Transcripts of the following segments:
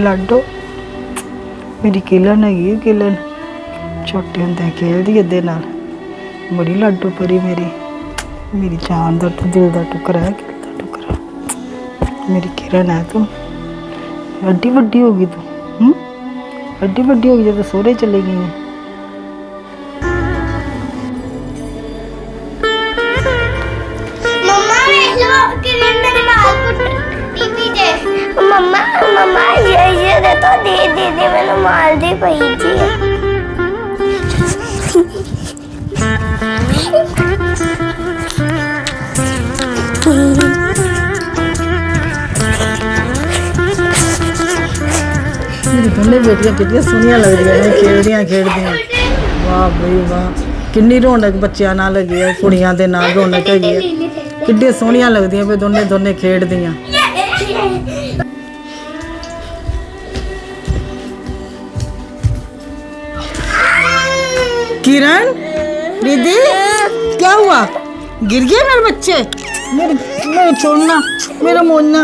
ਲਾਡੋ। ਮੇਰੀ ਕਿਲਨ ਹੈਗੀ ਹੈ, ਕਿਲਨ। ਛੋਟੇ ਹੁੰਦੇ ਖੇਲਦੀ ਇਹਦੇ ਨਾਲ। ਬੜੀ ਲਾਡੋ ਪਰੀ ਮੇਰੀ। ਮੇਰੀ ਜਾਨ ਦਾ ਟੁ- ਦਿਲ ਦਾ ਟੁਕੜਾ ਹੈ ਦਿਲ ਦਾ ਟੁਕੜਾ। ਮੇਰੀ ਕਿਰਨ ਹੈ ਤੂੰ। ਵੱਡੀ ਵੱਡੀ ਹੋ ਗਈ ਤੂੰ। ਹੂੰ? ਵੱਡੀ ਵੱਡੀ ਹੋ ਗਈ ਜਦੋਂ ਸਹੁਰੇ ਚਲੇ ਗਈ ਹੈ ਮੰਮਾ ਵੇਖ ਲੋ ਕਿਰਨ ਮੇਰੇ ਨਾਲ ਕੁੱਟ ਮੰਮਾ ਮੰਮਾ, ਇਹ ਇਹ ਦੇ ਤੋ ਦੀ ਦੀਦੀ ਮੈਨੂੰ ਮਾਰਦੀ ਪਈ ਜੀ ਮੇਰੀ ਦੋਨੇ ਬੇਟੀਆਂ ਕਿੰਨੀਆਂ ਸੋਹਣੀਆਂ ਲੱਗਦੀਆਂ ਨੇ ਖੇਡਦੀਆਂ ਖੇਡਦੀਆਂ ਵਾਹ ਬਈ ਵਾਹ, ਕਿੰਨੀ ਰੌਣਕ ਬੱਚਿਆਂ ਨਾਲ ਹੈਗੀ ਹੈ ਕੁੜੀਆਂ ਦੇ ਨਾਲ ਰੌਣਕ ਹੈਗੀ ਹੈ ਕਿੰਨੀਆਂ ਸੋਹਣੀਆਂ ਲੱਗਦੀਆਂ ਵੀ ਦੋਨੇ ਦੋਨੇ ਖੇਡਦੀਆਂ। किरण, दीदी, क्या हुआ? गिर गए मेरे बच्चे? मेरे मेरे छोड़ना, मेरा मोड़ना।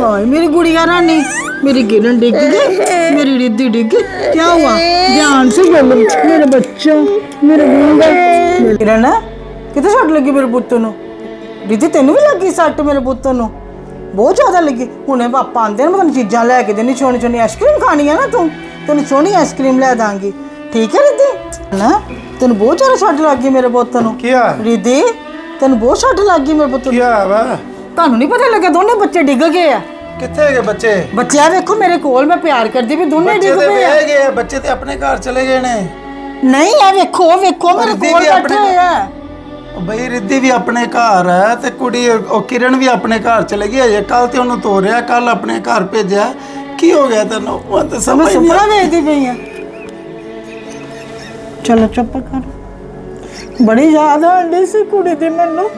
और मेरी गुड़िया रानी, मेरी किरण डिग गई, मेरी रिद्धि डिग गई। क्या हुआ? ध्यान से बोलो, मेरे बच्चों, मेरे गुंडा किरण ਕਿਤੇ ਸੱਟ ਲੱਗੀ ਮੇਰੇ ਪੁੱਤ ਨੂੰ ਰਿੱਧੀ ਤੈਨੂੰ ਵੀ ਲੱਗੀ ਸੱਟ ਮੇਰੇ ਪੁੱਤ ਨੂੰ ਬਹੁਤ ਜ਼ਿਆਦਾ ਲੱਗੀ ਹੁਣੇ ਪਾਪਾ ਆਂਦੇ ਨੇ ਮੈਂ ਤੈਨੂੰ ਚੀਜ਼ਾਂ ਲੈ ਕੇ ਦੇਣੀ ਛੋਣੀ ਛੋਣੀ ਆਈਸਕ੍ਰੀਮ ਖਾਣੀ ਆ ਨਾ ਤੂੰ ਤੈਨੂੰ ਛੋਣੀ ਆਈਸਕ੍ਰੀਮ ਲੈ ਦਾਂਗੀ ਠੀਕ ਹੈ ਰਿੱਧੀ ਨਾ ਤੈਨੂੰ ਬਹੁਤ ਜ਼ਿਆਦਾ ਸੱਟ ਲੱਗ ਗਈ ਮੇਰੇ ਪੁੱਤ ਨੂੰ। ਕੀ ਆ ਰਿਦੀ ਤੈਨੂੰ ਬਹੁਤ ਸੱਟ ਲੱਗ ਗਈ ਮੇਰੇ ਪੁੱਤ ਨੂੰ। ਕੀ ਆ? ਵਾ ਤੁਹਾਨੂੰ ਨਹੀਂ ਪਤਾ ਲੱਗਾ ਦੋਨੇ ਬੱਚੇ ਡਿੱਗ ਗਏ ਆ? ਕਿੱਥੇ ਗਏ ਬੱਚੇ? ਬੱਚਿਆ ਵੇਖੋ ਮੇਰੇ ਕੋਲ ਮੈਂ ਪਿਆਰ ਕਰਦੀ ਵੀ ਦੋਨੇ ਡਿੱਗ ਬੱਚੇ ਤੇ ਪਏ ਗਏ ਆ, ਬੱਚੇ ਤੇ ਆਪਣੇ ਘਰ ਚਲੇ ਗਏ ਨੇ। ਨਹੀਂ ਆ ਵੇਖੋ ਵੇਖੋ ਮੇਰੇ ਕੋਲ ਬੈਠੇ ਆ। ਬਈ ਰਿੱਧੀ ਵੀ ਆਪਣੇ ਘਰ ਹੈ ਤੇ ਕੁੜੀ ਉਹ ਕਿਰਨ ਵੀ ਆਪਣੇ ਘਰ ਚਲੇ ਗਈ ਅਜੇ ਕੱਲ ਤੇ ਉਹਨੂੰ ਤੋਰਿਆ ਕੱਲ ਆਪਣੇ ਘਰ ਭੇਜਿਆ। ਕੀ ਹੋ ਗਿਆ ਤੈਨੂੰ? ਉਹ ਤਾਂ ਸਮਝ ਨਹੀਂ ਸੁਪਨਾ ਪਈ ਆ। ਚਲੋ ਚੁੱਪ ਕਰ ਬੜੀ ਯਾਦ ਆਉਂਦੀ ਸੀ ਕੁੜੀ ਦੀ ਮੈਨੂੰ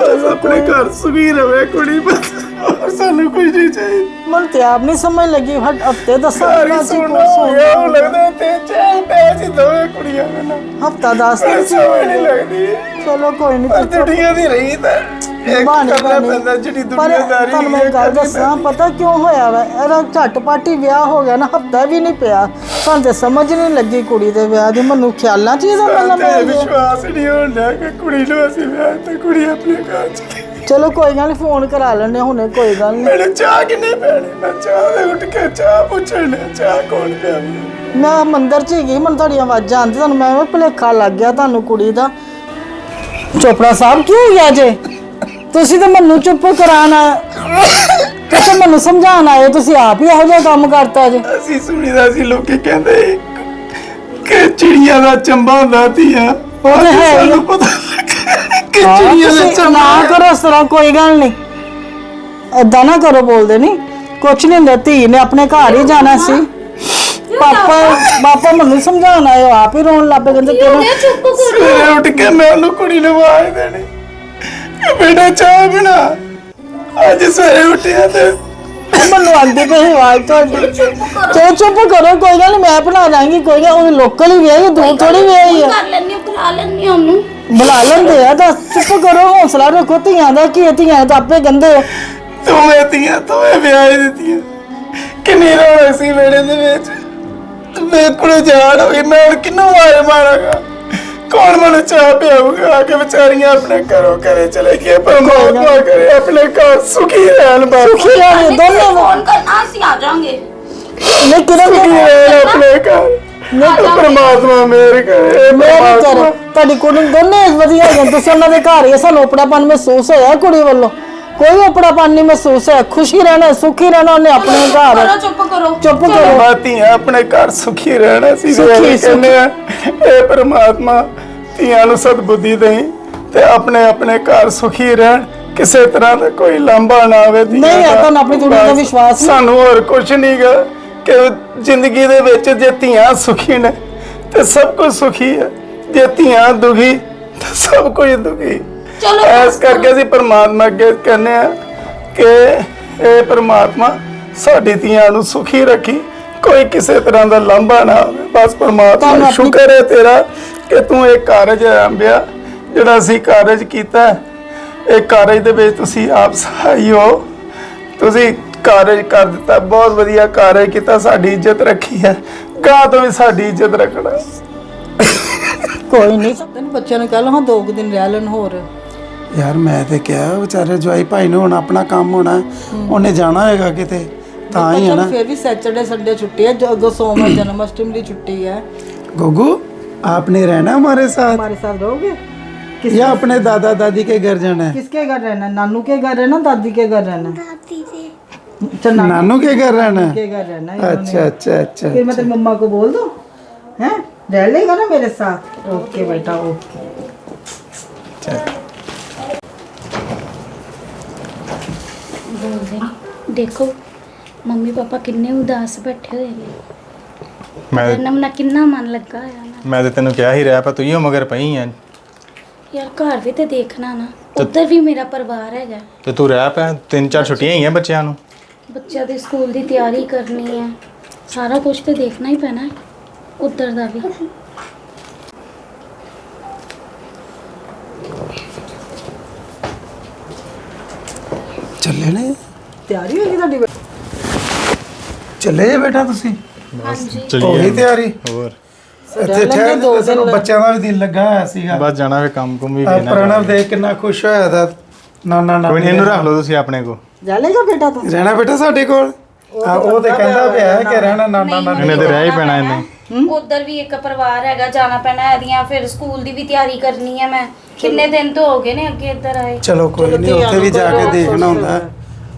ਬਸ ਆਪਣੇ ਘਰ ਸੁਖੀ ਰਵੇ ਕੁੜੀ ਬਸ ਹੋਰ ਸਾਨੂੰ ਕੁਝ ਨਹੀਂ ਚਾਹੀਦਾ ਮਨ ਤੇ ਆਪ ਨਹੀਂ ਸਮਝ ਲੱਗੀ ਹਟ ਹਫ਼ਤੇ ਦੱਸਾਂ ਸਾਰੀ ਸੋਨਾ ਹੋ ਗਿਆ ਉਹ ਲੱਗਦਾ ਤੇ ਹਫਤਾ ਦੱਸ ਦਿਨ ਸੀ। ਸਮਝ ਨਹੀਂ ਲੱਗਦੀ। ਚਲੋ ਕੋਈ ਨਹੀਂ ਪਰ ਦੁਨੀਆ ਦੀ ਰਹੀ ਤਾਂ। ਇੱਕ ਬਾਣੀ ਕਰਨਾ ਪੈਂਦਾ ਜਿਹੜੀ ਪਰ ਦੁਨੀਆਦਾਰੀ ਤੁਹਾਨੂੰ ਮੈਂ ਗੱਲ ਦੱਸਾਂ ਪਤਾ ਕਿਉਂ ਹੋਇਆ ਵਾ? ਇਹਦਾ ਝਟਪਟ ਹੀ ਵਿਆਹ ਹੋ ਗਿਆ ਨਾ ਹਫਤਾ ਵੀ ਨਹੀਂ ਪਿਆ। ਸਾਨੂੰ ਤੇ ਸਮਝ ਨਹੀਂ ਲੱਗੀ ਕੁੜੀ ਦੇ ਵਿਆਹ ਦੀ ਮੈਨੂੰ ਖਿਆਲਾਂ ਚ ਹੀ ਇਹਦਾ ਮਤਲਬ ਤੇ ਹੈ। ਇਹ। ਵਿਸ਼ਵਾਸ ਨਹੀਂ ਡਿਆ ਕਿ ਕੁੜੀ ਨੂੰ ਅਸੀਂ ਵਿਆਹ ਤੇ ਕੁੜੀ ਆਪਣੇ ਘਰ ਚ। ਚਲੋ ਕੋਈ ਗੱਲ ਨਹੀਂ ਫੋਨ ਕਰਾ ਲੈਣੇ ਹੁਣੇ ਕੋਈ ਗੱਲ ਨਹੀਂ ਮੇਰੇ ਚਾਹ ਕਿੰਨੇ ਪੈਣੇ? ਮੈਂ ਚਾਹ ਦੇ ਉੱਠ ਕੇ ਚਾਹ ਪੁੱਛਣ ਚਾਹ ਕੌਣ ਪਿਆਵੇ ਮੈਂ ਮੰਦਰ ਚ ਹੀ ਗਈ ਮੈਨੂੰ ਤੁਹਾਡੀਆਂ ਆਵਾਜ਼ਾਂ ਆਉਂਦੀ ਤੁਹਾਨੂੰ ਮੈਂ ਵੀ ਭੁਲੇਖਾ ਲੱਗ ਗਿਆ ਤੁਹਾਨੂੰ ਕੁੜੀ ਦਾ। ਚੋਪੜਾ ਸਾਹਿਬ ਕੀ ਹੋ ਗਿਆ ਜੇ? ਤੁਸੀਂ ਤਾਂ ਮੈਨੂੰ ਚੁੱਪ ਕਰਾਣਾ ਤੁਸੀਂ ਮੈਨੂੰ ਸਮਝਾਉਣ ਆਏ ਤੁਸੀਂ ਆਪ ਹੀ ਇਹੋ ਜਿਹਾ ਕੰਮ ਕਰਤਾ ਜੇ। ਅਸੀਂ ਸੁਣੀਦਾ ਸੀ ਲੋਕੀ ਕਹਿੰਦੇ ਕਿ ਚਿੜੀਆਂ ਦਾ ਚੰਬਾ ਹੁੰਦਾ ਧੀਆ। ਉਹ ਤੇ ਹੈ ਹੀ ਆ। ਸਾਨੂੰ ਪਤਾ ਲੱਗਾ ਕਿ ਹਾਂ, ਚਿੜੀਆਂ ਦਾ ਤੁਸੀਂ ਚੰਬਾ ਨਾ ਕਰੋ ਇਸ ਤਰ੍ਹਾਂ ਕੋਈ ਗੱਲ ਨਹੀਂ। ਏਦਾਂ ਨਾ ਕਰੋ ਬੋਲਦੇ ਨਹੀਂ ਕੁਛ ਨਹੀਂ ਹੁੰਦਾ ਧੀ ਨੇ ਆਪਣੇ ਘਰ ਹੀ ਜਾਣਾ ਸੀ। ਪਾਪਾ ਪਾਪਾ ਮੈਨੂੰ ਸਮਝਾਉਣ ਆਏ ਉਹ ਆਪ ਹੀ ਰੋਣ ਲੱਗ ਪਏ ਕਹਿੰਦੇ ਕਿਉਂ ਸਵੇਰੇ ਉੱਠ ਕੇ ਮੈਂ ਉਹਨੂੰ ਕੁੜੀ ਨੂੰ ਆਵਾਜ਼ ਦੇਣੀ। ਕਿ ਬੇਟਾ ਚਾਹ ਬਣਾ। ਅੱਜ ਸਵੇਰੇ ਉੱਠਿਆ ਤੇ ਮੈਨੂੰ ਆਂਦੀ ਆਵਾਜ਼ ਤੁਹਾਡੀ। ਚਲੋ ਚੁੱਪ ਕਰੋ ਕੋਈ ਗੱਲ ਨੀ ਮੈਂ ਬਣਾ ਦਾਂਗੀ ਕੋਈ ਗੱਲ ਉਹ ਲੋਕਲ ਹੀ ਵਿਆਹੀ ਦੂਰ ਥੋੜੀ ਵਿਆਹੀ ਆ। ਕਰ ਲੈਣੀ ਬੁਲਾ ਲੈਣੀ ਉਹਨੂੰ। ਬੁਲਾ ਲੈਂਦੇ ਆ ਤਾਂ ਚੁੱਪ ਕਰੋ ਹੌਸਲਾ ਰੱਖੋ ਧੀਆਂ ਦਾ ਕੀ ਹੈ, ਧੀਆਂ ਤਾਂ ਆਪੇ ਕਹਿੰਦੇ ਆ। ਦੋਵੇਂ ਧੀਆਂ ਦੋਵੇਂ ਵਿਆਹ ਦਿੱਤੀਆਂ। ਕਿੰਨੀ ਰੌਣਕ ਸੀ ਵੇੜੇ ਦੇ ਵਿੱਚ। ਮੇਰੇ ਕੋਲ ਜਾਣ ਹੋਈ ਮੈਂ ਹੁਣ ਕਿੰਨੂੰ ਮਾਰੇ ਮਾਰਾਂਗਾ? ਕੌਣ ਮੈਨੂੰ ਚਾਹ ਪਿਆਊਗਾ? ਆ ਕੇ ਵਿਚਾਰੀਆਂ ਆਪਣੇ ਘਰੋਂ ਘਰੇ ਚਲੇ ਗਏ ਪਰਮਾਤਮਾ ਕਰੇ ਆਪਣੇ ਘਰ ਸੁਖੀ ਰਹਿਣ ਬਸ ਸੁਖੀ ਆ ਦੋਨੇ ਫੋਨ ਕਰਨਾ ਅਸੀਂ ਆ ਜਾਾਂਗੇ ਨੇ ਕਿਰਨ ਸੁਖੀ ਰਹਿਣ ਆਪਣੇ ਘਰ। ਨਹੀਂ ਪਰਮਾਤਮਾ ਮੇਰੇ ਕਰੇ ਕਰ। ਪਰਮਾਤਮਾ। ਤੁਹਾਡੀ ਕੁੜੀ ਨੂੰ ਦੋਨੇ ਵਧੀਆ ਹੈਗੇ ਤੁਸੀਂ ਉਹਨਾਂ ਦੇ ਘਰ ਹੀ ਸਾਨੂੰ ਆਪਣਾਪਨ ਮਹਿਸੂਸ ਹੋਇਆ ਕੁੜੀ ਵੱਲੋਂ। ਕੋਈ ਆਪਣਾਪਨ ਨਹੀਂ ਮਹਿਸੂਸ ਹੋਇਆ। ਖੁਸ਼ੀ ਰਹਿਣਾ ਸੁਖੀ ਰਹਿਣਾ ਉਹਨੇ ਆਪਣੇ ਘਰ। ਕਰੋ ਚੁੱਪ ਕਰੋ। ਚੁੱਪ ਕਰੋ। ਧੀਆਂ ਆਪਣੇ ਘਰ ਸੁਖੀ ਰਹਿਣਾ ਸੀ ਸੁਖੀ, ਕਹਿੰਦੇ ਆ ਇਹ ਪਰਮਾਤਮਾ ਧੀਆਂ ਨੂੰ ਸਤਬੁੱਧੀ ਦੇਈ ਤੇ ਆਪਣੇ ਆਪਣੇ ਘਰ ਸੁਖੀ ਰਹਿਣ। ਕਿਸੇ ਤਰ੍ਹਾਂ ਦਾ ਕੋਈ ਲਾਂਭਾ ਨਾ ਆਵੇ ਧੀਆਂ ਨਹੀਂ, ਦਾ। ਤੁਹਾਨੂੰ ਆਪਣੀ ਦੁਨੀਆ ਦਾ ਵਿਸ਼ਵਾਸ ਨਹੀਂ। ਸਾਨੂੰ ਹੋਰ ਕੁਝ ਨਹੀਂਗਾ ਕਿ ਜ਼ਿੰਦਗੀ ਦੇ ਵਿੱਚ ਜੇ ਧੀਆਂ ਸੁਖੀ ਨੇ ਤੇ ਸਭ ਕੁਝ ਸੁਖੀ ਹੈ। ਜੇ ਧੀਆਂ ਦੁਖੀ ਤਾਂ ਸਭ ਕੁਝ ਦੁਖੀ। ਚਲੋ ਇਸ ਕਰਕੇ ਅਸੀਂ ਪਰਮਾਤਮਾ ਅੱਗੇ ਕਹਿੰਦੇ ਆ ਕਿ ਇਹ ਪਰਮਾਤਮਾ ਸਾਡੀ ਧੀਆਂ ਨੂੰ ਸੁਖੀ ਰੱਖੀ ਕੋਈ ਕਿਸੇ ਤਰ੍ਹਾਂ ਦਾ ਲਾਂਭਾ ਨਾ ਆਵੇ ਬਸ ਪਰਮਾਤਮਾ ਸ਼ੁਕਰ ਹੈ ਤੇਰਾ ਕਿ ਤੂੰ ਇਹ ਕਾਰਜ ਆਂਬਿਆ ਜਿਹੜਾ ਅਸੀਂ ਕਾਰਜ ਕੀਤਾ। ਇਹ ਕਾਰਜ ਦੇ ਵਿੱਚ ਤੁਸੀਂ ਆਪ ਸਹਾਈ ਹੋ। ਤੁਸੀਂ ਕਾਰਜ ਕਰ ਦਿੱਤਾ ਬਹੁਤ ਵਧੀਆ ਕਾਰਜ ਕੀਤਾ ਸਾਡੀ ਇੱਜ਼ਤ ਰੱਖੀ ਹੈ ਗਾਂ ਤੋਂ ਵੀ ਸਾਡੀ ਇੱਜ਼ਤ ਰੱਖਣਾ ਕੋਈ ਨਹੀਂ ਤੈਨੂੰ ਬੱਚਿਆਂ ਨੂੰ ਕਹਿ ਲਓ ਹਾਂ ਦੋ ਕੁ ਦਿਨ ਰਹਿ ਲੈਣ ਹੋਰ ਯਾਰ ਮੈਂ ਤੇ ਕਿਹਾ ਵਿਚਾਰੇ ਜਵਾਈ ਭਾਈ ਨੂੰ ਹੁਣ ਆਪਣਾ ਕੰਮ ਹੋਣਾ ਉਹਨੇ ਜਾਣਾ ਹੈਗਾ ਕਿਤੇ ਤਾਂ ਹੀ ਹੈ ਨਾ ਫਿਰ ਵੀ ਸੈਟਰਡੇ ਸੰਡੇ ਛੁੱਟੀ ਹੈ ਜੋ ਅੱਗੋਂ ਸੋਮਵਾਰ ਜਨਮ ਅਸ਼ਟਮੀ ਦੀ ਛੁੱਟੀ ਹੈ गोगू आपने रहना हमारे साथ हमारे साथ रहोगे किस या अपने दादा दादी के घर जाना है किसके घर रहना है नानू के घर रहना दादी के घर रहना है? दादी से अच्छा नानू नानू के घर रहना है के घर रहना है इन्होंने। अच्छा अच्छा अच्छा फिर मैं तेरी मम्मा को बोल दूं हैं रह लेगा ना मेरे साथ ओके बेटा ओके ਬੋਲਦੇ ਨਹੀਂ ਦੇਖੋ ਮੰਮੀ ਪਾਪਾ ਕਿੰਨੇ ਉਦਾਸ ਬੈਠੇ ਹੋਏ ਨੇ ਮੈਂ ਇਹਨਾਂ ਮਨਾ ਕਿੰਨਾ ਮਨ ਲੱਗਾ ਹੋਇਆ ਨਾ ਮੈਂ ਤੇ ਤੈਨੂੰ ਕਿਹਾ ਹੀ ਰਿਹਾ ਪਰ ਤੂੰ ਹੀ ਮਗਰ ਪਈ ਆ ਯਾਰ ਘਰ ਵੀ ਤੇ ਦੇਖਣਾ ਨਾ ਉੱਧਰ ਵੀ ਮੇਰਾ ਪਰਿਵਾਰ ਹੈਗਾ ਤੇ ਤੂੰ ਰਹਿ ਪਿਆ ਤਿੰਨ ਚਾਰ ਛੁੱਟੀਆਂ ਹੀ ਆ ਬੱਚਿਆਂ ਨੂੰ ਬੱਚਿਆਂ ਦੇ ਸਕੂਲ ਦੀ ਤਿਆਰੀ ਕਰਨੀ ਹੈ। ਸਾਰਾ ਕੁਝ ਤੇ ਦੇਖਣਾ ਹੀ ਪੈਣਾ ਹੈ ਉੱਧਰ ਦਾ ਵੀ। ਚੱਲੇ ਨੇ? ਤਿਆਰੀ ਹੋਈ ਤੁਹਾਡੀ ਬੇ- ਚੱਲੇ ਜੇ ਬੇਟਾ ਤੁਸੀਂ? ਹੋ ਗਈ ਤਿਆਰੀ? ਹੋਰ। ਇੱਥੇ ਠਹਿਰ ਦੋ ਦਿਨ ਬੱਚਿਆਂ ਦਾ ਵੀ ਦਿਲ ਲੱਗਾ ਹੋਇਆ ਸੀਗਾ। ਬਸ ਜਾਣਾ ਫੇ ਕੰਮ ਕੁਮ ਵੀ ਵੇਖਣਾ ਪ੍ਰਣਵ ਦੇਖ ਕਿੰਨਾ ਖੁਸ਼ ਹੋਇਆ ਦਾ। ਨਾ ਨਾ ਨਾ ਕੋਈ ਨਹੀਂ ਇਹਨੂੰ ਰੱਖ ਲਓ ਤੁਸੀਂ ਆਪਣੇ ਕੋ ਜਾ ਲੇਗਾ ਬੇਟਾ ਤੂੰ। ਰਹਿਣਾ ਬੇਟਾ ਸਾਡੇ ਕੋਲ? ਆ ਉਹ ਤੇ ਕਹਿੰਦਾ ਪਿਆ ਹੈ ਕਿ ਰਹਿਣਾ ਨਾ ਨਾ ਨਾ ਇਹਨੇ ਤੇ ਰਹਿ ਹੀ ਪੈਣਾ ਇਹਨੇ। ਉੱਧਰ ਵੀ ਇੱਕ ਪਰਿਵਾਰ ਹੈਗਾ ਜਾਣਾ ਪੈਣਾ ਇਹਦੀਆਂ ਫਿਰ ਸਕੂਲ ਦੀ ਵੀ ਤਿਆਰੀ ਕਰਨੀ ਹੈ ਮੈਂ। ਕਿੰਨੇ ਦਿਨ ਤੋਂ ਹੋ ਗਏ ਨੇ ਅੱਗੇ ਇੱਧਰ ਆਏ? ਚਲੋ ਕੋਈ ਨਹੀਂ ਉੱਥੇ ਵੀ ਜਾ ਕੇ ਦੇਖਣਾ ਹੁੰਦਾ। ਹੈ।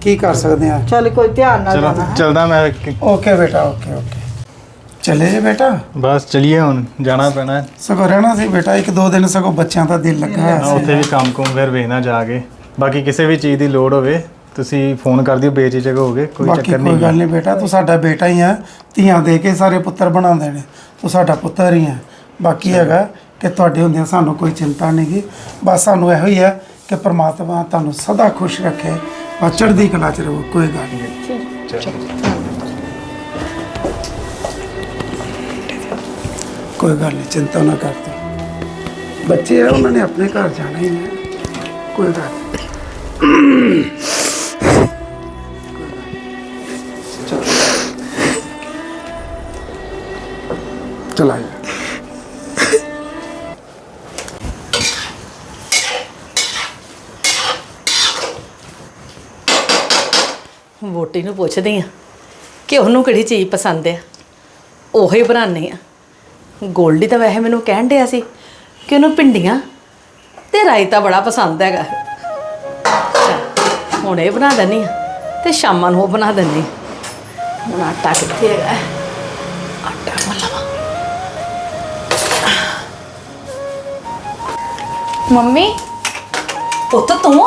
ਕੀ ਕਰ ਸਕਦੇ ਆ? ਚੱਲ ਕੋਈ ਧਿਆਨ ਨਾਲ ਚਲੋ ਜਾਣਾ। ਚਲਦਾ ਮੈਂ ਕਿ- ਓਕੇ ਬੇਟਾ ਓਕੇ ਓਕੇ। ਚੱਲੇ ਜੇ ਬੇਟਾ? ਬਸ ਚਲੀਏ ਹੁਣ ਜਾਣਾ ਪੈਣਾ ਸਗੋਂ ਰਹਿਣਾ ਸੀ ਬੇਟਾ ਇੱਕ ਦੋ ਦਿਨ ਸਗੋਂ ਬੱਚਿਆਂ ਦਾ ਦਿਲ ਲੱਗਾ ਹੋਇਆ ਉੱਥੇ ਵੀ ਕੰਮ ਕੁਮ ਫਿਰ ਵੇਖਣਾ ਜਾ ਕੇ। ਬਾਕੀ ਕਿਸੇ ਵੀ ਚੀਜ਼ ਦੀ ਲੋੜ ਹੋਵੇ ਤੁਸੀਂ ਫੋਨ ਕਰ ਦਿਓ ਬੇਚਿਚਕ ਹੋਗੇ ਕੋਈ ਬਾਕੀ ਚੱਕਰ ਕੋਈ ਗੱਲ ਨਹੀਂ ਨਹੀਂ ਬੇਟਾ ਤੂੰ ਸਾਡਾ ਬੇਟਾ ਹੀ ਆ ਧੀਆਂ ਦੇ ਕੇ ਸਾਰੇ ਪੁੱਤਰ ਬਣਾਉਂਦੇ ਨੇ ਤੂੰ ਸਾਡਾ ਪੁੱਤਰ ਹੀ ਆ। ਬਾਕੀ ਹੈਗਾ ਕਿ ਤੁਹਾਡੇ ਹੁੰਦਿਆਂ ਸਾਨੂੰ ਕੋਈ ਚਿੰਤਾ ਨਹੀਂਗੀ ਬਸ ਸਾਨੂੰ ਇਹੋ ਹੀ ਹੈ ਕਿ ਪ੍ਰਮਾਤਮਾ ਤੁਹਾਨੂੰ ਸਦਾ ਖੁਸ਼ ਰੱਖੇ ਬਸ ਚੜ੍ਹਦੀ ਕਲਾ ਚ ਰਹੋ ਕੋਈ ਗੱਲ ਨਹੀਂ। ਕੋਈ ਗੱਲ ਨਹੀਂ ਚਿੰਤਾ ਨਾ ਕਰ ਤੂੰ। ਬੱਚੇ ਆ ਉਹਨਾਂ ਨੇ ਆਪਣੇ ਘਰ ਜਾਣਾ ਹੀ ਹੈ ਕੋਈ ਗੱਲ ਨਹੀਂ। ਚਲਾ ਵੋਟੀ ਨੂੰ ਪੁੱਛਦੀ ਆ ਕਿ ਉਹਨੂੰ ਕਿਹੜੀ ਚੀਜ਼ ਪਸੰਦ ਆ। ਉਹੀ ਬਣਾਉਂਦੇ ਆ। ਗੋਲਡੀ ਤਾਂ ਵੈਸੇ ਮੈਨੂੰ ਕਹਿਣ ਡਿਆ ਸੀ ਕਿ ਉਹਨੂੰ ਭਿੰਡੀਆਂ ਤੇ ਰਾਇਤਾ ਬੜਾ ਪਸੰਦ ਹੈਗਾ। ਹੁਣ ਇਹ ਬਣਾ ਦਿੰਦੀ ਆ ਤੇ ਸ਼ਾਮਾਂ ਨੂੰ ਉਹ ਬਣਾ ਦਿੰਦੀ। ਹੁਣ ਆਟਾ ਕਿੱਥੇ ਹੈਗਾ? ਮੰਮੀ? ਪੁੱਤ ਤੂੰ?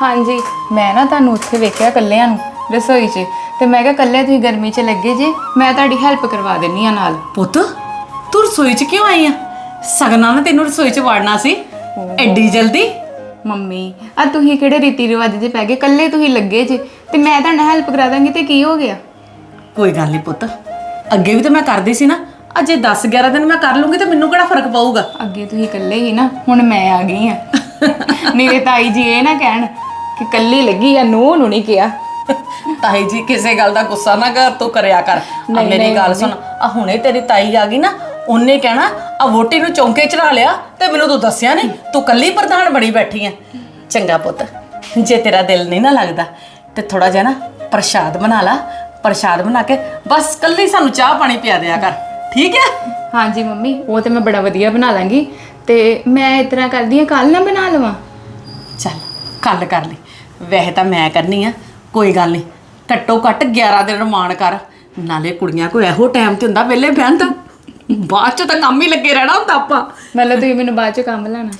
ਹਾਂਜੀ ਮੈਂ ਨਾ ਤੁਹਾਨੂੰ ਉੱਥੇ ਵੇਖਿਆ ਕੱਲਿਆਂ ਨੂੰ ਰਸੋਈ 'ਚ। ਤੇ ਮੈਂ ਕਿਹਾ ਕੱਲੇ ਤੁਸੀਂ ਗਰਮੀ 'ਚ ਲੱਗੇ ਜੇ ਮੈਂ ਤੁਹਾਡੀ ਹੈਲਪ ਕਰਵਾ ਦਿੰਨੀ ਆ ਨਾਲ। ਪੁੱਤ ਤੂੰ ਰਸੋਈ 'ਚ ਕਿਉਂ ਆਈ ਆ? ਸਗਨਾਂ ਨੇ ਤੈਨੂੰ ਰਸੋਈ 'ਚ ਵੜਨਾ ਸੀ। ਐਡੀ ਜਲਦੀ? ਮੰਮੀ ਆ ਤੁਸੀਂ ਕਿਹੜੇ ਰੀਤੀ ਰਿਵਾਜ 'ਚ ਪੈ ਗਏ? ਕੱਲੇ ਤੁਸੀਂ ਲੱਗੇ ਜੇ ਤੇ ਮੈਂ ਤੁਹਾਡਾ ਹੈਲਪ ਕਰਾ ਦਾਂਗੀ ਤੇ ਕੀ ਹੋ ਗਿਆ? ਕੋਈ ਗੱਲ ਨਹੀਂ ਪੁੱਤ। ਅੱਗੇ ਵੀ ਤਾਂ ਮੈਂ ਕਰਦੀ ਸੀ ਨਾ। ਅਜੇ 10 11 ਦਿਨ ਮੈਂ ਕਰ ਲੂੰਗੀ ਤੇ ਮੈਨੂੰ ਕਿਹੜਾ ਫ਼ਰਕ ਪਊਗਾ? ਅੱਗੇ ਤੁਸੀਂ ਇਕੱਲੇ ਹੀ ਨਾ ਹੁਣ ਮੈਂ ਆ ਗਈ ਆ ਮੇਰੇ ਤਾਈ ਜੀ ਇਹ ਨਾ ਕਹਿਣ ਕਿ ਕੱਲੀ ਲੱਗੀ ਆ ਨੂੰ ਨੂੰ ਨਹੀਂ ਕਿਹਾ। ਤਾਈ ਜੀ ਕਿਸੇ ਗੱਲ ਦਾ ਗੁੱਸਾ ਨਾ ਕਰ ਤੂੰ ਕਰਿਆ ਕਰ। ਆ ਨਹੀਂ, ਮੇਰੀ ਨਹੀਂ, ਗੱਲ ਸੁਣ ਆ ਹੁਣੇ ਤੇਰੀ ਤਾਈ ਆ ਗਈ ਨਾ ਉਹਨੇ ਕਹਿਣਾ ਆ ਵੋਟੀ ਨੂੰ ਚੌਂਕੇ ਚੜਾ ਲਿਆ ਤੇ ਮੈਨੂੰ ਤੂੰ ਦੱਸਿਆ ਨਹੀਂ ਤੂੰ ਕੱਲੀ ਪ੍ਰਧਾਨ ਬਣੀ ਬੈਠੀ ਆ। ਚੰਗਾ ਪੁੱਤ ਜੇ ਤੇਰਾ ਦਿਲ ਨਹੀਂ ਨਾ ਲੱਗਦਾ ਤੇ ਥੋੜਾ ਜਿਹਾ ਨਾ ਪ੍ਰਸ਼ਾਦ ਬਣਾ ਲਾ। ਪ੍ਰਸ਼ਾਦ ਬਣਾ ਕੇ ਬਸ ਕੱਲੀ ਸਾਨੂੰ ਚਾਹ ਪਾਣੀ ਪਿਆ ਦਿਆ ਕਰ। ਠੀਕ ਹੈ? ਹਾਂਜੀ ਮੰਮੀ ਉਹ ਤੇ ਮੈਂ ਬੜਾ ਵਧੀਆ ਬਣਾ ਲਾਂਗੀ। ਤੇ ਮੈਂ ਇਸ ਤਰ੍ਹਾਂ ਕਰਦੀ ਆ ਕੱਲ ਨਾ ਬਣਾ ਲਵਾਂ। ਚੱਲ ਕੱਲ ਕਰ ਲਈ। ਵੈਸੇ ਤਾਂ ਮੈਂ ਕਰਨੀ ਆ ਕੋਈ ਗੱਲ ਨਹੀਂ। ਘੱਟੋ ਘੱਟ 11 ਦਿਨ ਰਮਾਨ ਕਰ। ਨਾਲੇ ਕੁੜੀਆਂ ਕੋਈ ਇਹੋ ਟਾਈਮ ਤੇ ਹੁੰਦਾ ਵਿਹਲੇ ਬਹਿਣ ਦਾ। ਬਾਅਦ ਚ ਤਾਂ ਕੰਮ ਹੀ ਲੱਗੇ ਰਹਿਣਾ ਹੁੰਦਾ ਆਪਾਂ। ਮਤਲਬ ਤੁਸੀਂ ਮੈਨੂੰ ਬਾਅਦ ਚ ਕੰਮ ਲੈਣਾ।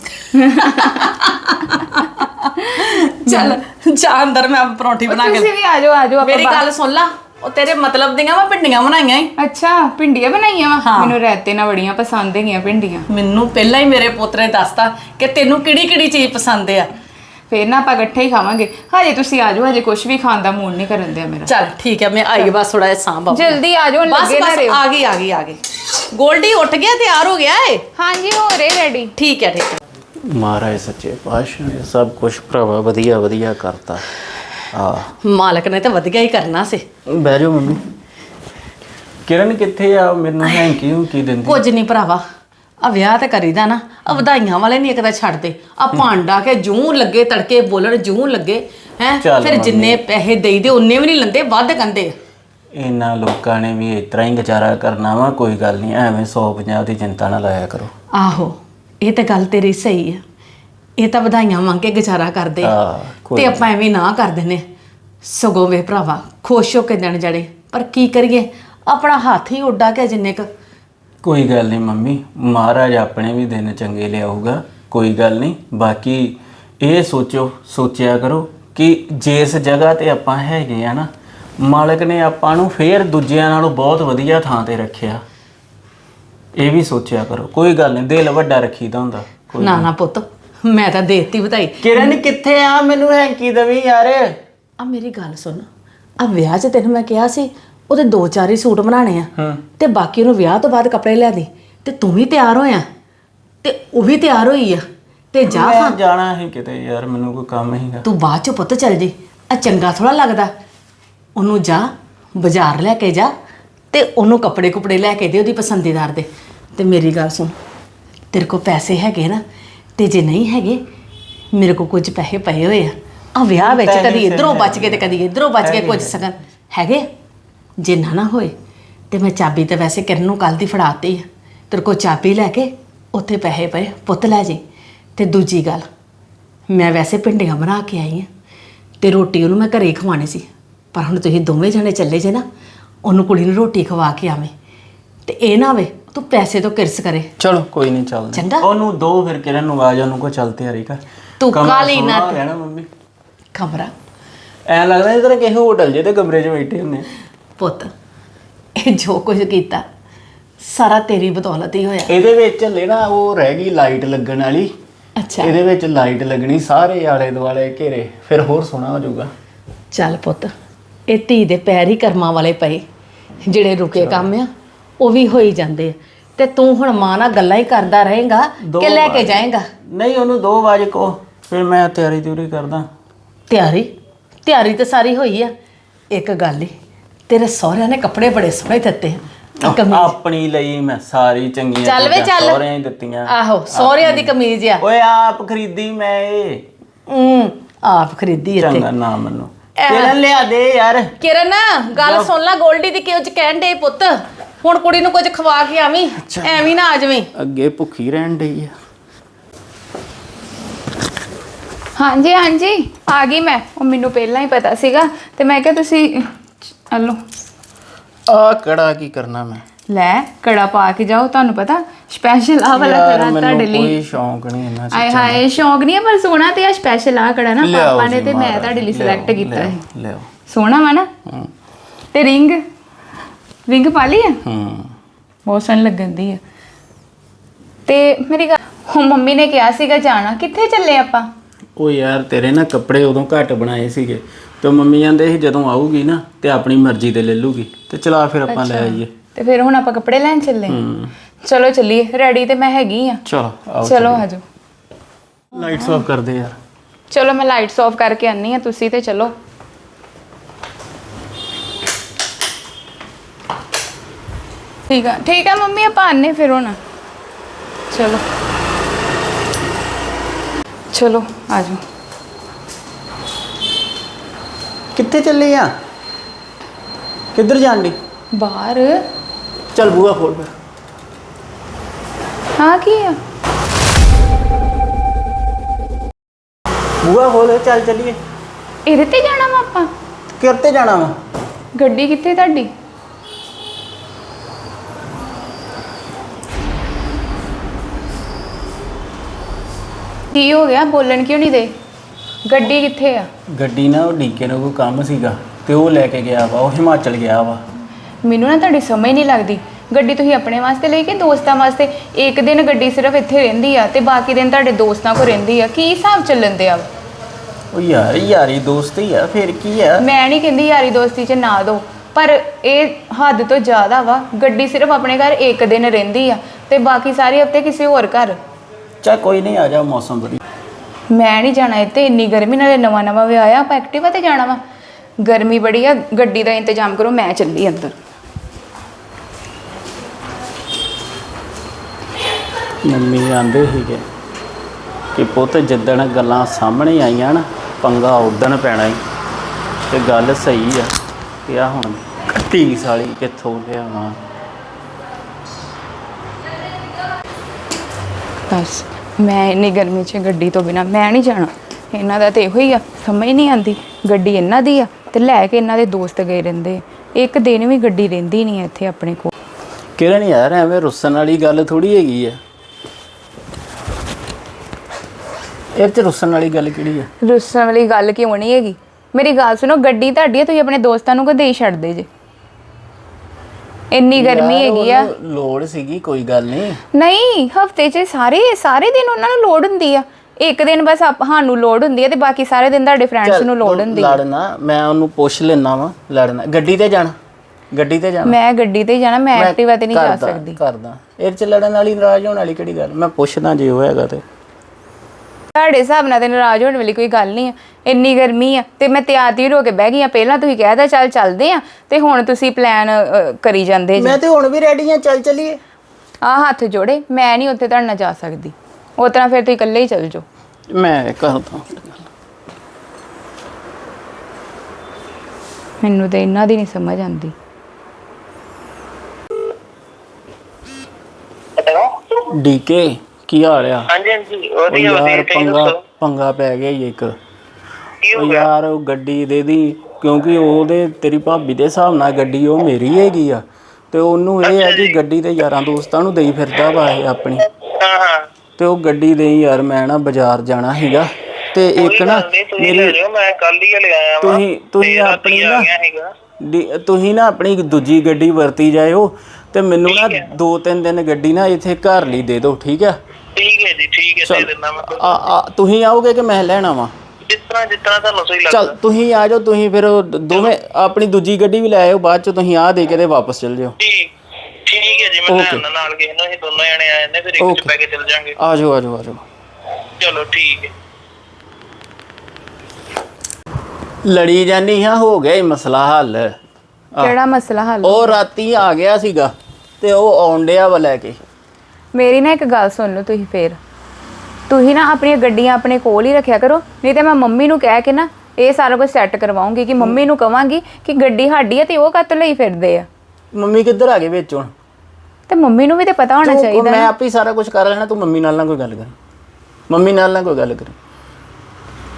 ਚੱਲ ਜਾ ਅੰਦਰ ਮੈਂ ਪਰੌਂਠੀ ਬਣਾ ਤੁਸੀਂ ਕੇ ਵੀ ਆ ਜਾਓ ਆ ਜਾਓ ਆਪਾਂ ਮੇਰੀ ਗੱਲ ਸੁਣ ਲਾ। ਉਹ ਤੇਰੇ ਮਤਲਬ ਦੀਆਂ ਮੈਂ ਭਿੰਡੀਆਂ ਬਣਾਈਆਂ ਈ। ਅੱਛਾ ਭਿੰਡੀਆਂ ਬਣਾਈਆਂ ਵਾ? ਮੈਨੂੰ ਰਾਇਤੇ ਨਾਲ ਬੜੀਆਂ ਪਸੰਦ ਹੈਗੀਆਂ ਭਿੰਡੀਆਂ। ਮੈਨੂੰ ਪਹਿਲਾਂ ਹੀ ਮੇਰੇ ਪੋਤਰੇ ਦੱਸਤਾ ਕਿ ਤੈਨੂੰ ਕਿਹੜੀ ਕਿਹੜੀ ਚੀਜ਼ ਪਸੰਦ ਆ। ਫੇਰ ਨਾ ਆਪਾਂ ਇਕੱਠੇ ਹੀ ਖਾਵਾਂਗੇ। ਹਜੇ ਤੁਸੀਂ ਆ ਜਾਓ ਹਜੇ ਕੁਝ ਵੀ ਖਾਣ ਦਾ ਮੂਡ ਨਹੀਂ ਕਰਨ ਦਿਆ ਮੇਰਾ। ਚੱਲ ਠੀਕ ਹੈ ਮੈਂ ਆਈ ਬਸ ਥੋੜਾ ਜਿਹਾ ਸਾਂਭ ਆਪਣਾ। ਜਲਦੀ ਆ ਜਾਓ ਬਸ ਲੱਗੇ ਨਾ ਬਸ ਰਹੋ ਆ ਗਈ ਆ ਗਈ ਆ ਗਈ। ਗੋਲਡੀ ਉੱਠ ਗਿਆ ਤਿਆਰ ਹੋ ਗਿਆ ਏ? ਹਾਂਜੀ ਹੋ ਰਹੇ ਰੈਡੀ ਠੀਕ ਹੈ ਠੀਕ ਹੈ ਮਹਾਰਾਜ ਸੱਚੇ ਪਾਤਸ਼ਾਹ ਨੇ ਸਭ ਕੁਝ ਭਰਾਵਾ ਵਧੀਆ ਵਧੀਆ ਕਰਤਾ। ਆ ਮਾਲਕ ਨੇ ਤਾਂ ਵਧੀਆ ਹੀ ਕਰਨਾ ਸੀ। ਬਹਿ ਜਾਓ ਮੰਮੀ। ਕਿਰਨ ਕਿੱਥੇ ਆ? ਮੈਨੂੰ ਹੈਂਕੀ ਹੂੰ ਕੀ ਦਿੰਦੀ? ਕੁਝ ਨਹੀਂ ਭਰਾਵਾ। ਆ ਵਿਆਹ ਤੇ ਕਰੀਦਾ ਨਾ। ਆ ਵਧਾਈਆਂ ਵਾਲੇ ਨਹੀਂ ਇੱਕ ਤਾਂ ਛੱਡਦੇ ਆ ਭਾਂਡਾ ਕੇ ਜੂੰ ਲੱਗੇ ਤੜਕੇ ਬੋਲਣ ਜੂੰ ਲੱਗੇ ਹੈ? ਚੱਲ ਫਿਰ ਜਿੰਨੇ ਪੈਸੇ ਦੇਈਦੇ ਉਹਨੇ ਵੀ ਨਹੀਂ ਲੰਦੇ ਵੱਧ ਕੰਦੇ ਇਹਨਾਂ ਲੋਕਾਂ ਨੇ ਵੀ ਇਸ ਤਰ੍ਹਾਂ ਹੀ ਗੁਜ਼ਾਰਾ ਕਰਨਾ ਵਾ ਕੋਈ ਗੱਲ ਨਹੀਂ ਐਵੇਂ 150 ਦੀ ਚਿੰਤਾ ਨਾ ਲਾਇਆ ਕਰੋ। ਆਹੋ ਇਹ ਤਾਂ ਗੱਲ ਤੇਰੀ ਸਹੀ ਆ। ਇਹ ਤਾਂ ਵਧਾਈਆਂ ਮੰਗ ਕੇ ਗੁਜ਼ਾਰਾ ਕਰਦੇ ਆ। ਕੋਈ ਤੇ ਆਪਾਂ ਐਵੇਂ ਨਾ ਕਰ ਦਿੰਨੇ ਸਗੋਂ ਵੇ ਭਰਾਵਾ ਖੁਸ਼ ਹੋ ਕੇ ਦਿਨ ਜੜੇ। ਪਰ ਕੀ ਕਰੀਏ? ਆਪਣਾ ਹੱਥ ਹੀ ਉੱਡਾ ਕੇ ਜਿੰਨੇ ਕ ਕੋਈ ਗੱਲ ਨਹੀਂ ਮੰਮੀ ਮਹਾਰਾਜ ਆਪਣੇ ਵੀ ਦਿਨ ਚੰਗੇ ਲਿਆਊਗਾ ਕੋਈ ਗੱਲ ਨਹੀਂ। ਬਾਕੀ ਇਹ ਸੋਚੋ ਸੋਚਿਆ ਕਰੋ ਕਿ ਜਿਸ ਜਗ੍ਹਾ ਤੇ ਆਪਾਂ ਹੈਗੇ ਆ ਨਾ ਮਾਲਕ ਨੇ ਆਪਾਂ ਨੂੰ ਫੇਰ ਦੂਜਿਆਂ ਨਾਲੋਂ ਬਹੁਤ ਵਧੀਆ ਥਾਂ ਤੇ ਰੱਖਿਆ। ਇਹ ਵੀ ਸੋਚਿਆ ਕਰੋ। ਕੋਈ ਗੱਲ ਨਹੀਂ ਦਿਲ ਵੱਡਾ ਰੱਖੀਦਾ ਹੁੰਦਾ। ਕੋਈ ਨਾ ਨਾ ਪੁੱਤ। ਮੈਂ ਤਾਂ ਦੇਤੀ ਵਧਾਈ। ਕਿਰਨ ਕਿੱਥੇ ਆ? ਮੈਨੂੰ ਹੈਂਕੀ ਦਵੀ ਯਾਰ? ਆ ਮੇਰੀ ਗੱਲ ਸੁਣ। ਆ ਵਿਆਹ 'ਚ ਤੈਨੂੰ ਮੈਂ ਕਿਹਾ ਸੀ ਉਹਦੇ ਦੋ ਚਾਰ ਹੀ ਸੂਟ ਬਣਾਣੇ ਆ। ਤੇ ਬਾਕੀ ਉਹਨੂੰ ਵਿਆਹ ਤੋਂ ਬਾਅਦ ਕੱਪੜੇ ਲਿਆ ਦੇ। ਤੇ ਤੂੰ ਵੀ ਤਿਆਰ ਹੋਇਆ। ਤੇ ਉਹ ਵੀ ਤਿਆਰ ਹੋਈ ਆ। ਤੇ ਜਾ ਮੈਂ ਜਾਣਾ ਸੀ ਕਿਤੇ ਯਾਰ ਮੈਨੂੰ ਕੋਈ ਕੰਮ ਹੀਗਾ ਤੂੰ ਬਾਅਦ 'ਚ ਪੁੱਤ ਚੱਲ ਜੇ। ਆ ਚੰਗਾ ਥੋੜਾ ਲੱਗਦਾ। ਉਹਨੂੰ ਜਾ ਬਾਜ਼ਾਰ ਲੈ ਕੇ ਜਾ। ਤੇ ਉਹਨੂੰ ਕੱਪੜੇ ਕੁਪੜੇ ਲੈ ਕੇ ਦੇ ਉਹਦੀ ਪਸੰਦੀਦਾਰ ਦੇ। ਤੇ ਮੇਰੀ ਗੱਲ ਸੁਣ। ਤੇਰੇ ਕੋਲ ਪੈਸੇ ਹੈਗੇ ਨਾ ਤੇ ਜੇ ਨਹੀਂ ਹੈਗੇ ਮੇਰੇ ਕੋਲ ਕੁਝ ਪੈਸੇ ਪਏ ਹੋਏ ਆ। ਆ ਵਿਆਹ ਵਿੱਚ ਕਦੀ ਇਧਰੋਂ ਬਚ ਗਏ ਤੇ ਕਦੀ ਇਧਰੋਂ ਬਚ ਗਏ ਕੁਝ ਸਕਨ ਹੈਗੇ ਜੇ ਨਾ ਨਾ ਹੋਏ ਤੇ ਮੈਂ ਚਾਬੀ ਤਾਂ ਵੈਸੇ ਕਿਰਨ ਨੂੰ ਕੱਲ ਦੀ ਫੜਾਤੀ ਆ। ਤੇਰੇ ਕੋਲ ਚਾਬੀ ਲੈ ਕੇ ਉੱਥੇ ਪੈਸੇ ਪਏ ਪੁੱਤ ਲੈ ਜੇ। ਤੇ ਦੂਜੀ ਗੱਲ ਮੈਂ ਵੈਸੇ ਪਿੰਡੀਆਂ ਬਣਾ ਕੇ ਆਈ ਆ ਤੇ ਰੋਟੀ ਉਹਨੂੰ ਮੈਂ ਘਰੇ ਖਵਾਣੀ ਸੀ। ਪਰ ਹੁਣ ਤੁਸੀਂ ਦੋਵੇਂ ਜਣੇ ਚੱਲੇ ਜੇ ਨਾ ਉਹਨੂੰ ਕੁੜੀ ਨੂੰ ਰੋਟੀ ਖਵਾ ਕੇ ਆਵੇਂ। ਤੇ ਇਹ ਨਾ ਹੋਵੇ ਤੂੰ ਪੈਸੇ ਤੋਂ ਕਿਰਸ ਕਰੇ। ਚਲੋ ਕੋਈ ਨਹੀਂ ਚੱਲਦੇ ਚੰਗਾ। ਉਹਨੂੰ ਦੋ ਫਿਰ ਕਿਰਨ ਨੂੰ ਆਵਾਜ਼ ਉਹਨੂੰ ਕੋ ਚੱਲ ਤਿਆਰੀ ਕਰ। ਤੂੰ ਕਾਹਲੀ ਨਾ- ਨਾ ਮੰਮੀ। ਕਮਰਾ। ਐ ਲੱਗਦਾ ਤਰ੍ਹਾਂ ਕਿਸੇ ਹੋਟਲ ਜੇ ਤੇ ਕਮਰੇ 'ਚ ਬੈਠੇ ਹੁੰਨੇ ਪੁੱਤ ਇਹ ਜੋ ਕੁਝ ਕੀਤਾ ਸਾਰਾ ਤੇਰੀ ਬਦੌਲਤ ਹੀ ਹੋਇਆ। ਇਹਦੇ ਵਿੱਚ ਨਾ ਉਹ ਰਹਿ ਗਈ ਲਾਈਟ ਲੱਗਣ ਵਾਲੀ। ਅੱਛਾ। ਇਹਦੇ ਵਿੱਚ ਲਾਈਟ ਲੱਗਣੀ ਸਾਰੇ ਆਲੇ ਦੁਆਲੇ ਘੇਰੇ ਫਿਰ ਹੋਰ ਸੋਹਣਾ ਹੋ ਜਾਊਗਾ। ਚੱਲ ਪੁੱਤ ਇਹ ਧੀ ਦੇ ਪੈਰ ਹੀ ਕਰਮਾਂ ਵਾਲੇ ਪਏ ਜਿਹੜੇ ਰੁਕੇ ਕੰਮ ਆ। ਉਹ ਵੀ ਹੋਈ ਜਾਂਦੇ ਆ। ਤੇ ਤੂੰ ਹੁਣ ਮਾਂ ਨਾਲ ਗੱਲਾਂ ਹੀ ਕਰਦਾ ਰਹੇਗਾ ਦੋ ਕਿ ਲੈ ਕੇ ਵਾਰ। ਜਾਏਗਾ? ਨਹੀਂ ਉਹਨੂੰ ਦੋ ਵਜੇ ਕੋ ਫਿਰ ਮੈਂ ਤਿਆਰੀ ਤਿਉਰੀ ਕਰਦਾ। ਤਿਆਰੀ? ਤਿਆਰੀ ਤਾਂ ਸਾਰੀ ਹੋਈ ਆ। ਇੱਕ ਗੱਲ ਈ ਤੇਰੇ ਸਹੁਰਿਆਂ ਨੇ ਕੱਪੜੇ ਬੜੇ ਸੋਹਣੇ ਦਿੱਤੇ ਆ ਕਮੀਜ਼। ਆਪਣੀ ਲਈ ਮੈਂ ਸਾਰੀ ਚੰਗੀਆਂ ਚੱਲ ਵੇ ਚੀਜ਼ਾਂ ਚੱਲ। ਸਹੁਰਿਆਂ ਹੀ ਦਿੱਤੀਆਂ। ਆਹੋ ਸਹੁਰਿਆਂ ਦੀ ਕਮੀਜ਼ ਆ। ਓਏ ਆਪ ਖਰੀਦੀ ਮੈਂ ਇਹ। ਹੂੰ ਆਪ ਖਰੀਦੀ ਇੱਥੇ। ਚੰਗਾ ਨਾ ਮੈਨੂੰ। ਕਿਰਨ ਲਿਆ ਦੇ ਯਾਰ। ਕਿਰਨ ਗੱਲ ਸੁਣ ਲੈ ਗੋਲਡੀ ਦੀ ਕਿਉਂ ਚ ਕਹਿਣ ਦੇ ਪੁੱਤ? ਹੁਣ ਕੁੜੀ ਨੂੰ ਕੁਝ ਖਵਾ ਕੇ ਆਵੀਂ ਐਵੇਂ ਨਾ ਆ ਜਾਵੀਂ। ਅੱਗੇ ਭੁੱਖੀ ਰਹਿਣ ਡਈ ਆ। ਹਾਂਜੀ ਹਾਂਜੀ ਆ ਗਈ ਮੈਂ। ਉਹ ਮੈਨੂੰ ਪਹਿਲਾਂ ਹੀ ਪਤਾ ਸੀਗਾ ਤੇ ਮੈਂ ਕਿਹਾ ਤੁਸੀਂ ਹਲੋ। ਆ ਕੜਾ ਕੀ ਕਰਨਾ ਮੈਂ? ਲੈ ਕੜਾ ਪਾ ਕੇ ਜਾਓ ਤੁਹਾਨੂੰ ਪਤਾ ਸਪੈਸ਼ਲ ਆ ਵਾਲਾ ਕੜਾ ਤੁਹਾਡੇ ਲਈ। ਕੋਈ ਸ਼ੌਂਕ ਨਹੀਂ ਇਹਨਾਂ ਆਏ ਚੀਜ਼ਾਂ ਹਾਏ ਸ਼ੌਂਕ ਨਹੀਂ ਹੈ ਪਰ ਸੋਹਣਾ ਤੇ ਆ ਸਪੈਸ਼ਲ ਆ ਕੜਾ ਨਾ ਪਾਪਾ ਨੇ ਤੇ ਮੈਂ ਤੁਹਾਡੇ ਲਈ ਸਿਲੈਕਟ ਕੀਤਾ ਹੈ। ਲਿਆਓ। ਸੋਹਣਾ ਵਾ ਨਾ? ਹੂੰ। ਤੇ ਰਿੰਗ? ਰਿੰਗ ਪਾ ਲਈ ਹੈ ਹੂੰ। ਬਹੁਤ ਸੋਹਣੀ ਲੱਗਣ ਦੀ ਹੈ ਤੇ ਮੇਰੀ ਗੱਲ ਹੁਣ ਮੰਮੀ ਨੇ ਕਿਹਾ ਸੀਗਾ ਜਾਣਾ। ਕਿੱਥੇ ਚੱਲੇ ਆਪਾਂ? ਉਹ ਯਾਰ ਤੇਰੇ ਨਾ ਕੱਪੜੇ ਉਦੋਂ ਘੱਟ ਬਣਾਏ ਸੀਗੇ। ਤੇ ਮੰਮੀ ਕਹਿੰਦੇ ਸੀ ਜਦੋਂ ਆਊਗੀ ਨਾ ਤੇ ਆਪਣੀ ਮਰਜ਼ੀ ਦੇ ਲੈ ਲੂਗੀ। ਤੇ ਚਲਾ ਫਿਰ ਆਪਾਂ ਲੈ ਆਈਏ। ਤੇ ਫਿਰ ਹੁਣ ਆਪਾਂ ਕੱਪੜੇ ਲੈਣ ਚੱਲੇ ਹੂੰ। ਚਲੋ ਚੱਲੀਏ। ਰੈਡੀ ਤੇ ਮੈਂ ਹੈਗੀ ਆ। ਚਲੋ ਆਓ ਚਲੋ ਆਜੋ ਲਾਈਟਸ ਆਫ ਕਰ ਦੇ ਯਾਰ। ਚਲੋ ਮੈਂ ਲਾਈਟਸ ਆਫ ਕਰਕੇ ਆਨੀ ਆ। ਤੁਸੀਂ ਤੇ ਚਲੋ। ਠੀਕ ਆ ਠੀਕ ਆ ਮੰਮੀ ਆਪਾਂ ਆਨੇ ਫਿਰ ਹੁਣ। ਚਲੋ। ਚਲੋ ਆਜੋ ਕਿੱਥੇ ਚੱਲੇ ਆ? ਕਿੱਧਰ ਜਾਣ ਦੀ ਬਾਹਰ। ਚੱਲ ਬੂਆ ਖੋਲ ਫਿਰ। ਹਾਂ ਕੀ ਆ? ਬੂਆ ਖੋਲ ਚੱਲ ਚੱਲੀਏ। ਇਹਦੇ ਤੇ ਜਾਣਾ ਵਾ ਆਪਾਂ? ਕਿੱਥੇ ਜਾਣਾ ਵਾ? ਗੱਡੀ ਕਿੱਥੇ ਤੁਹਾਡੀ? ਕੀ ਹੋ ਗਿਆ? ਬੋਲਣ ਕਿਉਂ ਨਹੀਂ ਦੇ? ਗੱਡੀ ਕਿੱਥੇ ਆ? ਗੱਡੀ ਨਾ ਉਹ ਡੀਕੇ ਨੂੰ ਕੋਈ ਕੰਮ ਸੀਗਾ ਤੇ ਉਹ ਲੈ ਕੇ ਗਿਆ ਵਾ ਉਹ ਹਿਮਾਚਲ ਗਿਆ ਵਾ। ਮੈਨੂੰ ਨਾ ਤੁਹਾਡੀ ਸਮਝ ਨਹੀਂ ਲੱਗਦੀ। ਗੱਡੀ ਤੁਸੀਂ ਆਪਣੇ ਵਾਸਤੇ ਲਈ ਕਿ ਦੋਸਤਾਂ ਵਾਸਤੇ? ਇੱਕ ਦਿਨ ਗੱਡੀ ਸਿਰਫ ਇੱਥੇ ਰਹਿੰਦੀ ਆ ਤੇ ਬਾਕੀ ਦਿਨ ਤੁਹਾਡੇ ਦੋਸਤਾਂ ਕੋਲ ਰਹਿੰਦੀ ਆ। ਕੀ ਹਿਸਾਬ ਚੱਲਣ ਦੇ ਆ ਉਹ ਯਾਰ ਯਾਰੀ ਦੋਸਤੀ ਆ ਫਿਰ ਕੀ ਆ? ਮੈਂ ਨਹੀਂ ਕਹਿੰਦੀ ਯਾਰੀ ਦੋਸਤੀ 'ਚ ਨਾ ਦੋ ਪਰ ਇਹ ਹੱਦ ਤੋਂ ਜ਼ਿਆਦਾ ਵਾ। ਗੱਡੀ ਸਿਰਫ ਆਪਣੇ ਘਰ ਇੱਕ ਦਿਨ ਰਹਿੰਦੀ ਆ ਤੇ ਬਾਕੀ ਸਾਰੇ ਹਫ਼ਤੇ ਕਿਸੇ ਹੋਰ ਘਰ। ਚਾ ਕੋਈ ਨਹੀਂ ਆ ਜਾ ਮੌਸਮ ਵਧੀਆ। ਮੈਂ ਨਹੀਂ ਜਾਣਾ ਇੱਥੇ ਇੰਨੀ ਗਰਮੀ ਨਾਲੇ ਨਵਾਂ ਨਵਾਂ ਵਿਆਹਿਆ ਆਪਾਂ ਐਕਟਿਵਾ ਤੇ ਜਾਣਾ ਵਾ। ਗਰਮੀ ਬੜੀ ਆ ਗੱਡੀ ਦਾ ਇੰਤਜ਼ਾਮ ਕਰੋ ਮੈਂ ਚੱਲੀ ਅੰਦਰ। ਮੰਮੀ ਆਂਦੇ ਸੀਗੇ ਕਿ ਪੁੱਤ ਜਿੱਦਣ ਗੱਲਾਂ ਸਾਹਮਣੇ ਆਈਆਂ ਨਾ ਪੰਗਾ ਉਦਣ ਪੈਣਾ ਹੀ ਤੇ ਗੱਲ ਸਹੀ ਆ ਕਿ ਆ ਹੁਣ 30 ਸਾਲੀ ਕਿੱਥੋਂ ਲਿਆਵਾਂ। ਬਸ ਮੈਂ ਇੰਨੀ ਗਰਮੀ 'ਚ ਗੱਡੀ ਤੋਂ ਬਿਨਾ ਮੈਂ ਨਹੀਂ ਜਾਣਾ। ਇਹਨਾਂ ਦਾ ਤੇ ਇਹੋ ਹੀ ਆ ਸਮਝ ਨਹੀਂ ਆਂਦੀ ਗੱਡੀ ਇਹਨਾਂ ਦੀ ਆ ਤੇ ਲੈ ਕੇ ਇਹਨਾਂ ਦੇ ਦੋਸਤ ਗਏ ਰਹਿੰਦੇ। ਇੱਕ ਦਿਨ ਵੀ ਗੱਡੀ ਰਹਿੰਦੀ ਨਹੀਂ ਇੱਥੇ ਆਪਣੇ ਕੋਲ। ਕਿਰਨ ਯਾਰ ਐਵੇਂ ਰੁੱਸਣ ਵਾਲੀ ਗੱਲ ਥੋੜੀ ਹੈਗੀ ਆ। ਇਹ ਚ ਰੁੱਸਣ ਵਾਲੀ ਗੱਲ ਕਿਹੜੀ ਆ? ਰੁੱਸਣ ਵਾਲੀ ਗੱਲ ਕਿਉਂ ਨਹੀਂ ਹੈਗੀ? ਮੇਰੀ ਗੱਲ ਸੁਣੋ ਗੱਡੀ ਤੁਹਾਡੀ ਆ ਤੁਸੀਂ ਆਪਣੇ ਦੋਸਤਾਂ ਨੂੰ ਕੋ ਦੇ ਹੀ ਛੱਡਦੇ ਜੇ। ਇੰਨੀ ਗਰਮੀ ਯਾਰ, ਹੈਗੀ ਆ। ਉਹਨੂੰ ਲੋੜ ਸੀਗੀ ਕੋਈ ਗੱਲ ਨਹੀਂ। ਨਹੀਂ ਹਫ਼ਤੇ 'ਚ ਸਾਰੇ ਸਾਰੇ ਦਿਨ ਉਹਨਾਂ ਨੂੰ ਲੋੜ ਹੁੰਦੀ ਆ। ਇੱਕ ਦਿਨ ਬਸ ਆਪ- ਸਾਨੂੰ ਲੋੜ ਹੁੰਦੀ ਆ ਤੇ ਬਾਕੀ ਸਾਰੇ ਦਿਨ ਤੁਹਾਡੇ ਫਰੈਂਡਸ ਚੱਲ, ਨੂੰ ਲੋੜ ਤੂੰ ਹੁੰਦੀ ਆ। ਲੜਨਾ ਮੈਂ ਉਹਨੂੰ ਪੁੱਛ ਲੈਣਾ ਵਾ ਲੜਨਾ। ਗੱਡੀ ਤੇ ਜਾਣਾ ਗੱਡੀ ਤੇ ਜਾਣਾ। ਮੈਂ ਗੱਡੀ ਤੇ ਜਾਣਾ ਮੈਂ ਐਕਟਿਵਾ ਤੇ ਨਹੀਂ ਜਾ ਕਰਦਾ- ਸਕਦੀ। ਕਰਦਾ। ਇਹ ਚ ਲੜਨ ਵਾਲੀ ਨਾਰਾਜ਼ ਹੋਣ ਵਾਲੀ ਕਿਹੜੀ ਗੱਲ? ਮੈਂ ਪੁੱਛਦਾ ਜੇ ਉਹ ਹੈਗਾ ਤੇ। ਤੁਹਾਡੇ ਹਿਸਾਬ ਨਾਲ ਤੇ ਨਾਰਾਜ਼ ਹੋਣ ਵਾਲੀ ਕੋਈ ਗੱਲ ਨਹੀਂ ਆ। ਇੰਨੀ ਗਰਮੀ ਆ ਤੇ ਮੈਂ ਤਿਆਰ ਤਿਉਰ ਹੋ ਕੇ ਬਹਿ ਗਈ ਆ। ਪਹਿਲਾਂ ਤੁਸੀਂ ਕਹਿਦਾ ਚੱਲ ਚੱਲਦੇ ਆ ਤੇ ਹੁਣ ਤੁਸੀਂ ਪਲਾਨ ਕਰੀ ਜਾਂਦੇ ਜੀ। ਮੈਂ ਤੇ ਹੁਣ ਵੀ ਰੈਡੀ ਆ ਚੱਲ ਚਲੀਏ। ਆ ਹੱਥ ਜੋੜੇ ਮੈਂ ਨਹੀਂ ਉੱਥੇ ਤੁਹਾਡੇ ਨਾਲ ਜਾ ਸਕਦੀ। ਤਰ੍ਹਾਂ ਫਿਰ ਤੁਸੀਂ ਇਕੱਲੇ ਹੀ ਚੱਲ ਜਾਓ। ਮੈਂ ਕਰਦਾ। ਮੈਨੂੰ ਤੇ ਇਹਨਾਂ ਦੀ ਨਹੀਂ ਸਮਝ ਆਉਂਦੀ। ਡੀਕੇ ਕੀ ਹਾਲ ਆ? ਹਾਂਜੀ ਹਾਂਜੀ ਉਹ ਵਧੀਆ ਵਧੀਆ ਯਾਰ ਪੰਗਾ ਦੱਸੋ? ਪੰਗਾ ਪੈ ਗਿਆ ਈ ਇੱਕ। ਕੀ ਹੋ ਉਹ ਗਿਆ? ਯਾਰ ਉਹ ਗੱਡੀ ਦੇ ਦੀ ਕਿਉਂਕਿ ਉਹਦੇ ਤੇਰੀ ਭਾਬੀ ਦੇ ਹਿਸਾਬ ਨਾਲ ਗੱਡੀ ਉਹ ਮੇਰੀ ਹੈਗੀ ਆ। ਤੇ ਉਹਨੂੰ ਇਹ ਹੈ ਕਿ ਗੱਡੀ ਤੇ ਯਾਰਾਂ ਦੋਸਤਾਂ ਨੂੰ ਦੇਈ ਫਿਰਦਾ ਵਾ ਇਹ ਆਪਣੀ। ਹਾਂ ਹਾਂ। ਤੇ ਉਹ ਗੱਡੀ ਦੇ ਯਾਰ ਮੈਂ ਨਾ ਬਾਜ਼ਾਰ ਜਾਣਾ ਹੈਗਾ ਤੇ ਇੱਕ ਨਾ ਨਹੀਂ ਤੁਸੀਂ ਲੈ ਲਿਓ ਮੈਂ ਕੱਲ ਹੀ ਲੈ ਆਇਆ ਵਾਂ। ਤੁਸੀਂ ਤੁਸੀਂ ਤੇ ਰਾਤੀ ਆਪਣੀ ਆ ਨਾ ਗਿਆ ਹੈਗਾ ਡੀ- ਤੁਸੀਂ ਨਾ ਆਪਣੀ ਦੂਜੀ ਗੱਡੀ ਵਰਤੀ ਜਾਇਓ। ਤੇ ਮੈਨੂੰ ਨਾ ਦੋ ਤਿੰਨ ਦਿਨ ਗੱਡੀ ਨਾ ਇੱਥੇ ਘਰ ਲਈ ਦੇ ਦਿਓ ਠੀਕ ਆ ਠੀਕ ਹੈ ਜੀ ਠੀਕ ਹੈ ਦੇ ਦਿੰਦਾ ਮੈਂ। ਆ ਆ ਤੁਸੀਂ ਆਓਗੇ ਕਿ ਮੈਂ ਲੈਣਾ ਵਾ ਜਿਸ ਤਰ੍ਹਾਂ ਜਿਸ ਤਰ੍ਹਾਂ ਤੁਹਾਨੂੰ ਸਹੀ ਚਲ ਲੱਗਦਾ ਤੁਸੀਂ ਆ ਜਾਓ ਤੁਸੀਂ ਫਿਰ ਉਹ ਦੋਵੇਂ ਆਪਣੀ ਦੂਜੀ ਗੱਡੀ ਵੀ ਲੈ ਆਇਓ ਬਾਅਦ ਚ ਤੁਸੀਂ ਆ ਦੇ ਕੇ ਤੇ ਵਾਪਸ ਚਲ ਜਿਓ ਠੀਕ ਠੀਕ ਹੈ ਜੀ ਮੈਂ ਲੈਣ ਨਾਲ ਕਿਸੇ ਨੂੰ ਅਸੀਂ ਦੋਨੋਂ ਜਣੇ ਆ ਜਾਂਦੇ ਫਿਰ ਇੱਕ ਚ Okay. ਪੈ ਕੇ ਚੱਲ ਜਾਾਂਗੇ। ਆ ਜਾਓ ਆ ਜਾਓ ਆ ਜਾਓ। ਚਲੋ ਠੀਕ ਹੈ। ਲੜੀ ਜਾਨੀ ਹਾਂ ਹੋ ਗਿਆ ਹੀ ਮਸਲਾ ਹੱਲ। ਕਿਹੜਾ ਮਸਲਾ ਹੱਲ ਉਹ ਰਾਤੀ ਆ ਗਿਆ ਸੀਗਾ ਤੇ ਉਹ ਆਉਂਦਿਆ ਵਾ ਲੈ ਕੇ। ਮੇਰੀ ਨਾ ਇੱਕ ਗੱਲ ਸੁਣ ਲਓ ਤੁਸੀਂ ਫੇਰ। ਤੁਸੀਂ ਨਾ ਆਪਣੀਆਂ ਗੱਡੀਆਂ ਆਪਣੇ ਕੋਲ ਹੀ ਰੱਖਿਆ ਕਰੋ ਨਹੀਂ ਤੇ ਮੈਂ ਮੰਮੀ ਨੂੰ ਕਹਿ ਕੇ ਨਾ ਇਹ ਸਾਰਾ ਕੁਝ ਸੈੱਟ ਕਰਵਾਉਂਗੀ ਕਿ ਮੰਮੀ ਨੂੰ ਕਵਾਂਗੀ ਕਿ ਗੱਡੀ ਸਾਡੀ ਹੈ ਤੇ ਉਹ ਕੱਤ ਲਈ ਫਿਰਦੇ ਆ। ਮੰਮੀ ਕਿੱਧਰ ਆ ਗਏ ਵਿੱਚ ਹੁਣ? ਤੇ ਮੰਮੀ ਨੂੰ ਵੀ ਤੇ ਪਤਾ ਹੋਣਾ ਤੂੰ- ਚਾਹੀਦਾ ਮੈਂ। ਆਪੇ ਹੀ ਸਾਰਾ ਕੁਝ ਕਰ ਲੈਣਾ ਤੂੰ ਮੰਮੀ ਨਾਲ ਨਾ ਕੋਈ ਗੱਲ ਕਰ। ਮੰਮੀ ਨਾਲ ਨਾ ਕੋਈ ਗੱਲ ਕਰ।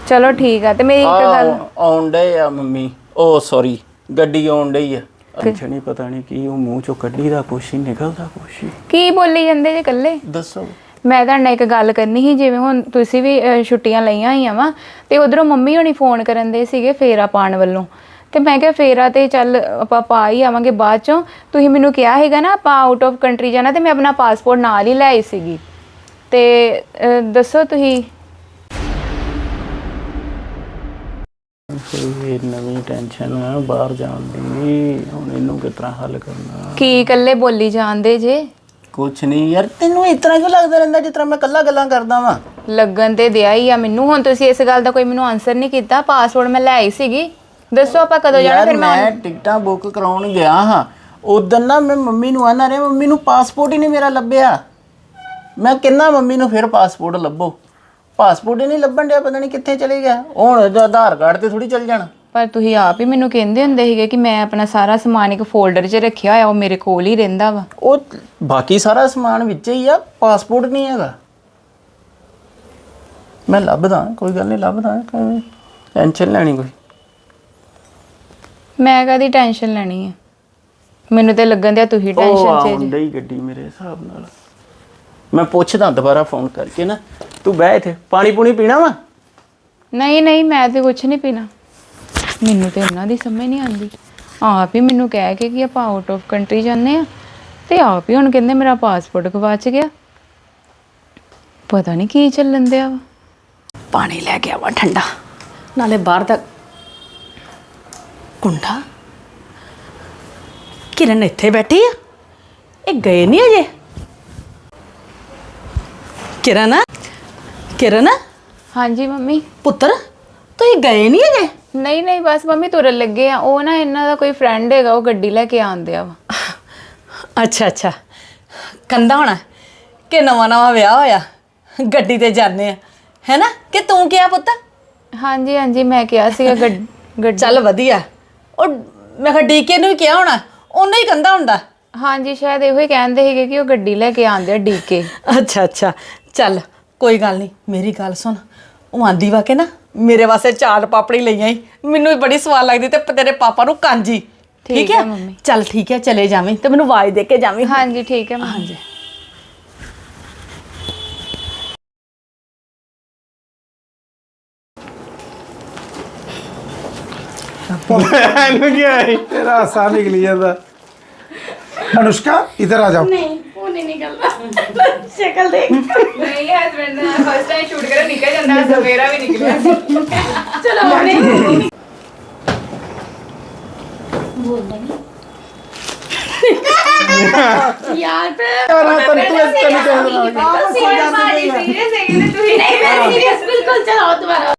ਚਲੋ ਠੀਕ ਆ ਤੇ ਮੇਰੀ ਇੱਕ ਗੱਲ ਆਉਂਦੇ ਆ ਮੰਮੀ। ਉਹ ਸੌਰੀ ਗੱਡੀ ਆਉਣ ਡਈ ਆ। ਅੱਛਾ ਨਹੀਂ ਪਤਾ ਨਹੀਂ ਕੀ ਉਹ ਮੂੰਹ ਚੋਂ ਕੱਢੀ ਦਾ ਕੁਛ ਹੀ ਨਿਕਲਦਾ ਕੁਛ ਹੀ। ਕੀ ਬੋਲੀ ਜਾਂਦੇ ਜੇ ਇਕੱਲੇ? ਦੱਸੋ। ਮੈਂ ਤੁਹਾਡੇ ਨਾਲ ਇੱਕ ਗੱਲ ਕਰਨੀ ਸੀ ਜਿਵੇਂ ਹੁਣ ਤੁਸੀਂ ਵੀ ਅਹ, ਛੁੱਟੀਆਂ ਲਈਆਂ ਹੋਈਆਂ ਵਾ ਤੇ ਉਧਰੋਂ ਮੰਮੀ ਹੋਣੀ ਫੋਨ ਕਰਨ ਦੇ ਸੀਗੇ ਫੇਰਾ ਪਾਣ ਵੱਲੋਂ। ਤੇ ਮੈਂ ਕਿਹਾ ਫੇਰਾ ਤੇ ਚੱਲ ਆਪਾਂ ਪਾ ਹੀ ਆਵਾਂਗੇ ਬਾਅਦ ਚੋਂ। ਤੁਸੀਂ ਮੈਨੂੰ ਕਿਹਾ ਹੈਗਾ ਨਾ ਆਪਾਂ ਆਊਟ ਆਫ ਕੰਟਰੀ ਜਾਣਾ ਤੇ ਮੈਂ ਆਪਣਾ ਪਾਸਪੋਰਟ ਨਾਲ ਹੀ ਲੈ ਆਈ ਸੀਗੀ। ਤੇ ਅਹ, ਦੱਸੋ ਤੁਸੀਂ। ਇਹ ਨਵੀਂ ਟੈਨਸ਼ਨ ਆ ਬਾਹਰ ਜਾਣ ਦੀ ਹੁਣ ਇਹਨੂੰ ਕਿਸ ਤਰ੍ਹਾਂ ਹੱਲ ਕਰਨਾ? ਕੀ ਇਕੱਲੇ ਬੋਲੀ ਜਾਂਦੇ ਜੇ? ਕੁਛ ਨਹੀਂ ਯਾਰ ਤੈਨੂੰ ਇਸ ਤਰ੍ਹਾਂ ਕਿਉਂ ਲੱਗਦਾ ਰਹਿੰਦਾ ਜਿਸ ਤਰ੍ਹਾਂ ਮੈਂ ਕੱਲਾ ਗੱਲਾਂ ਕਰਦਾ ਵਾਂ? ਲੱਗਣ ਤੇ ਦਿਆ ਹੀ ਆ ਮੈਨੂੰ ਹੁਣ ਤੁਸੀਂ ਇਸ ਗੱਲ ਦਾ ਕੋਈ ਮੈਨੂੰ ਆਨਸਰ ਨਹੀਂ ਕੀਤਾ ਪਾਸਪੋਰਟ ਮੈਂ ਲੈ ਆਈ ਸੀਗੀ। ਦੱਸੋ ਆਪਾਂ ਕਦੋਂ ਜਾਣਾ ਯਾਰ ਫਿਰ ਮੈਂ ਮੈਂ ਟਿਕਟਾਂ ਬੁੱਕ ਕਰਾਉਣ ਗਿਆ ਹਾਂ। ਉਦੋਂ ਨਾ ਮੈਂ ਮੰਮੀ ਨੂੰ ਆਨਾ ਰਿਹਾ ਮੰਮੀ ਨੂੰ ਪਾਸਪੋਰਟ ਹੀ ਨਹੀਂ ਮੇਰਾ ਲੱਭਿਆ। ਮੈਂ ਕਿੰਨਾ ਮੰਮੀ ਨੂੰ ਫਿਰ ਪਾਸਪੋਰਟ ਲੱਭੋ? ਪਾਸਪੋਰਟ ਹੀ ਨਹੀਂ ਲੱਭਣ ਡਿਆ ਪਤਾ ਨਹੀਂ ਕਿੱਥੇ ਚਲੇ ਗਿਆ। ਹੁਣ ਆਧਾਰ ਕਾਰਡ ਤੇ ਥੋੜੀ ਚੱਲ ਜਾਣਾ। ਪਰ ਤੁਸੀਂ ਆਪ ਹੀ ਮੈਨੂੰ ਕਹਿੰਦੇ ਹੁੰਦੇ ਸੀਗੇ ਕਿ ਮੈਂ ਆਪਣਾ ਸਾਰਾ ਸਮਾਨ ਇੱਕ ਫੋਲਡਰ 'ਚ ਰੱਖਿਆ ਹੋਇਆ ਉਹ ਮੇਰੇ ਕੋਲ ਹੀ ਰਹਿੰਦਾ ਵਾ। ਉਹ ਬਾਕੀ ਸਾਰਾ ਸਮਾਨ ਵਿੱਚ ਹੀ ਆ ਪਾਸਪੋਰਟ ਨਹੀਂ ਹੈਗਾ। ਮੈਂ ਲੱਭਦਾ ਕੋਈ ਗੱਲ ਨਹੀਂ ਲੱਭਦਾ ਟੈਨਸ਼ਨ ਲੈਣੀ ਕੋਈ। ਮੈਂ ਕਦੀ ਟੈਨਸ਼ਨ ਲੈਣੀ ਹੈ ਮੈਨੂੰ ਤੇ ਲੱਗਣ ਦਿਆ ਤੁਸੀਂ ਉਹ ਟੈਨਸ਼ਨ 'ਚ ਆਉਂਦਾ ਹੀ ਗੱਡੀ ਮੇਰੇ ਹਿਸਾਬ ਨਾਲ। ਮੈਂ ਪੁੱਛਦਾ ਦੁਬਾਰਾ ਫੋਨ ਕਰਕੇ ਨਾ। ਤੂੰ ਬਹਿ ਇੱਥੇ ਪਾਣੀ ਪੂਣੀ ਪੀਣਾ ਵਾ? ਨਹੀਂ ਨਹੀਂ ਮੈਂ ਤੇ ਕੁਝ ਨਹੀਂ ਪੀਣਾ। ਮੈਨੂੰ ਤੇ ਇਹਨਾਂ ਦੀ ਸਮਝ ਨਹੀਂ ਆਉਂਦੀ। ਆਪ ਹੀ ਮੈਨੂੰ ਕਹਿ ਕੇ ਕਿ ਆਪਾਂ ਆਊਟ ਆਫ ਕੰਟਰੀ ਜਾਂਦੇ ਆ ਤੇ ਆਪ ਹੀ ਹੁਣ ਕਹਿੰਦੇ ਮੇਰਾ ਪਾਸਪੋਰਟ ਗਵਾਚ ਗਿਆ। ਪਤਾ ਨਹੀਂ ਕੀ ਚੱਲਣ ਦਿਆ ਵਾ। ਪਾਣੀ ਲੈ ਕੇ ਆਵਾ ਠੰਡਾ ਨਾਲੇ ਬਾਹਰ ਦਾ ਕੁੰਡਾ। ਕਿਰਨ ਇੱਥੇ ਬੈਠੀ ਆ ਇਹ ਗਏ ਨਹੀਂ ਅਜੇ? ਕਿਰਨ? ਕਿਰਨ? ਹਾਂਜੀ ਮੰਮੀ। ਪੁੱਤਰ ਤੁਸੀਂ ਗਏ ਨਹੀਂ ਅਜੇ ਨਹੀਂ ਨਹੀਂ ਬਸ ਮੰਮੀ ਤੁਰਨ ਲੱਗੇ ਆ। ਉਹ ਨਾ ਇਹਨਾਂ ਦਾ ਕੋਈ ਫਰੈਂਡ ਹੈਗਾ ਉਹ ਗੱਡੀ ਲੈ ਕੇ ਆਂਦਿਆ ਵਾ। ਅੱਛਾ ਅੱਛਾ। ਕੰਦਾ ਹੋਣਾ ਕਿ ਨਵਾਂ ਨਵਾਂ ਵਿਆਹ ਹੋਇਆ? ਗੱਡੀ ਤੇ ਜਾਂਦੇ ਆ। ਹੈਨਾ ਕਿ ਤੂੰ ਕਿਹਾ ਪੁੱਤ? ਹਾਂਜੀ ਹਾਂਜੀ ਮੈਂ ਕਿਹਾ ਸੀਗਾ ਗੱਡ- ਗੱਡੀ। ਚੱਲ ਵਧੀਆ। ਉਹ ਮੈਂ ਕਿਹਾ ਡੀਕੇ ਨੂੰ ਵੀ ਕਿਹਾ ਹੋਣਾ। ਉਹਨੇ ਹੀ ਕੰਦਾ ਹੁੰਦਾ। ਹਾਂਜੀ ਸ਼ਾਇਦ ਇਹੋ ਹੀ ਕਹਿੰਦੇ ਸੀਗੇ ਕਿ ਉਹ ਗੱਡੀ ਲੈ ਕੇ ਆਂਦੇ ਆ ਡੀਕੇ। ਅੱਛਾ ਅੱਛਾ। ਚੱਲ ਕੋਈ ਗੱਲ ਨਹੀਂ ਮੇਰੀ ਗੱਲ ਸੁਣ। ਉਹ ਆਂਦੀ ਵਾ ਨਾ ਮੇਰੇ ਵਾਸਤੇ ਚਾਟ ਪਾਪੜੀ ਲਈ ਆਈ ਮੈਨੂੰ ਬੜੀ ਸਵਾਦ ਲੱਗਦੀ ਤੇ ਤੇਰੇ ਪਾਪਾ ਨੂੰ ਕਾਂਜੀ ਠੀਕ ਹੈ ਮੰਮੀ। ਚੱਲ ਠੀਕ ਹੈ ਚਲੇ ਜਾਵੇਂ ਤੇ ਮੈਨੂੰ ਆਵਾਜ਼ ਦੇ ਕੇ ਜਾਵੇਂ। ਹਾਂਜੀ ਠੀਕ ਹੈ ਮੰਮੀ। ਹਾਂਜੀ। ਇਹਨੂੰ ਕੀ ਹੈ ਤੇਰਾ ਸਾਹ ਨਿਕਲੀ ਜਾਂਦਾ। ਅਨੁਸ਼ਕਾ ਇਧਰ ਆ ਜਾਓ। ਨਹੀਂ। ਨਹੀਂ ਨਿਕਲਦਾ ਸ਼ਕਲ ਦੇਖ ਨਹੀਂ ਹਸਬੰਡ ਫਸਟ ਟਾਈਮ ਸ਼ੂਟ ਕਰਾ ਨਿਕਲ ਜਾਂਦਾ ਸਵੇਰਾ ਵੀ ਨਿਕਲਿਆ ਚਲੋ ਹੁਣੇ ਬੋਲਦਾ ਨਹੀਂ ਯਾਰ ਪਰ ਤੰਤੂ ਇਸ ਤੈਨੂੰ ਕਹਿਣਾ ਆ ਸੀਰੀਅਸ ਹੈ ਕਿ ਤੂੰ ਨਹੀਂ ਮੈਂ ਸੀਰੀਅਸ ਬਿਲਕੁਲ ਚਲਾਓ ਦੁਬਾਰਾ